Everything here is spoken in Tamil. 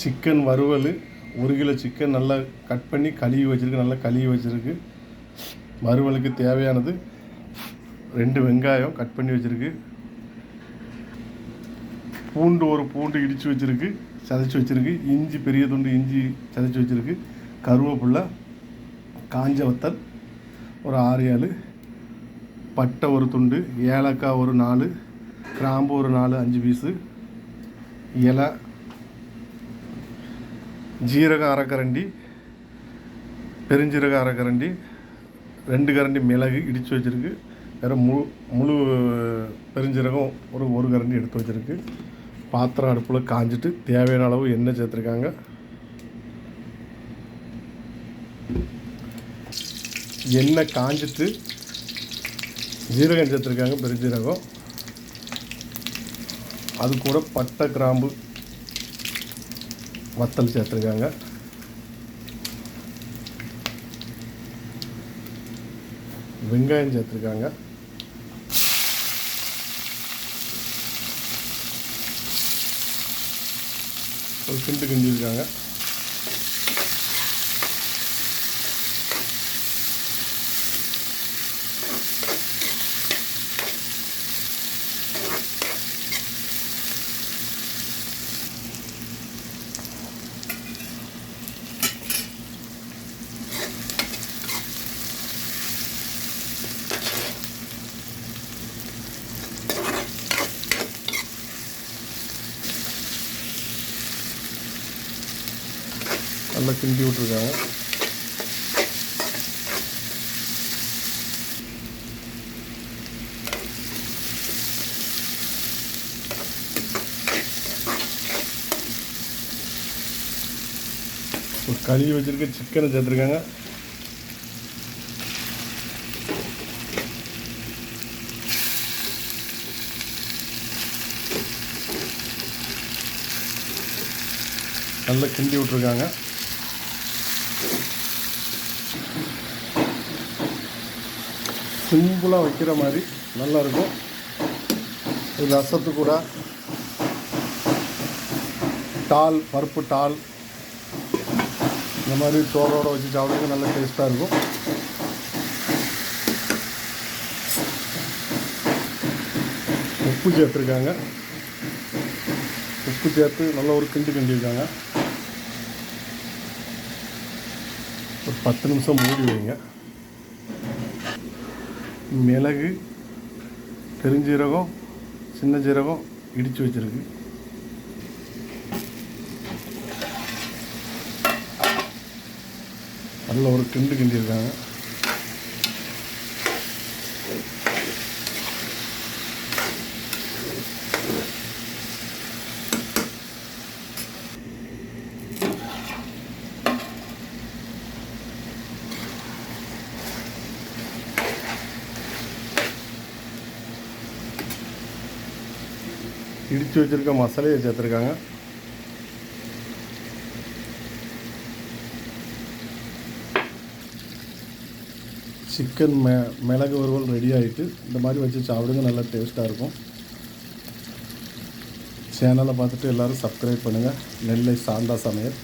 சிக்கன் வறுவல் ஒரு கிலோ சிக்கன் நல்லா கட் பண்ணி கழுவி வச்சுருக்கு நல்லா கழுவி வச்சுருக்கு. வறுவலுக்கு தேவையானது ரெண்டு வெங்காயம் கட் பண்ணி வச்சுருக்கு. பூண்டு ஒரு பூண்டு இடித்து வச்சுருக்கு சதைச்சி வச்சுருக்கு. இஞ்சி பெரிய துண்டு இஞ்சி சதைச்சி வச்சுருக்கு. கருவேப்பில்லை காஞ்ச வத்தல் ஒரு ஆறு ஏழு. பட்டை ஒரு துண்டு ஏலக்காய் ஒரு நாலு கிராம்பு ஒரு நாலு அஞ்சு பீஸு. இலை ஜீரகம் அரைக்கரண்டி பெருஞ்சீரகம் அரைக்கரண்டி ரெண்டு கரண்டி மிளகு இடித்து வச்சுருக்கு. வேறு முழு முழு பெருஞ்சீரகம் ஒரு ஒரு கரண்டி எடுத்து வச்சுருக்கு. பாத்திரம் அடுப்பில் காஞ்சிட்டு தேவையான அளவு எண்ணெய் சேர்த்துருக்காங்க. எண்ணெய் காஞ்சிட்டு ஜீரகம் சேர்த்துருக்காங்க பெருஞ்சீரகம். அது கூட பட்டை கிராம்பு வத்தல் சேர்த்துருக்காங்க. வெங்காயம் சேர்த்துருக்காங்க. ஒரு கிண்டு கிண்டியிருக்காங்க. நல்லா கிண்டி விட்ருக்காங்க ஒரு கழுவி வச்சிருக்க சிக்கனை சேர்த்துருக்காங்க. நல்லா கிண்டி விட்ருக்காங்க சிம்பிளாக வைக்கிற மாதிரி நல்லாயிருக்கும் இது ரசத்து கூட. டால் பருப்பு டால். இந்த மாதிரி சோறோடு வச்சு சாப்பிடுறது நல்ல டேஸ்ட்டாக இருக்கும். உப்பு சேர்த்துருக்காங்க. உப்பு சேர்த்து நல்ல ஒரு கிண்டு கிண்டியிருக்காங்க. ஒரு பத்து நிமிஷம் மூடி வைங்க. மிளகு பெருஞ்சீரகம் சின்ன ஜீரகம் இடித்து வச்சிருக்கு. நல்ல ஒரு கிண்டு கிண்டியிருக்காங்க. இடித்து வச்சிருக்க மசாலையை சேர்த்துருக்காங்க. சிக்கன் மெ மிளகு வறுவல் ரெடி ஆகிட்டு இந்த மாதிரி வச்சு சாப்பிடுங்க நல்லா டேஸ்ட்டாக இருக்கும். சேனலை பார்த்துட்டு எல்லோரும் சப்ஸ்கிரைப் பண்ணுங்கள் நெல்லை சாந்தா சமையல்.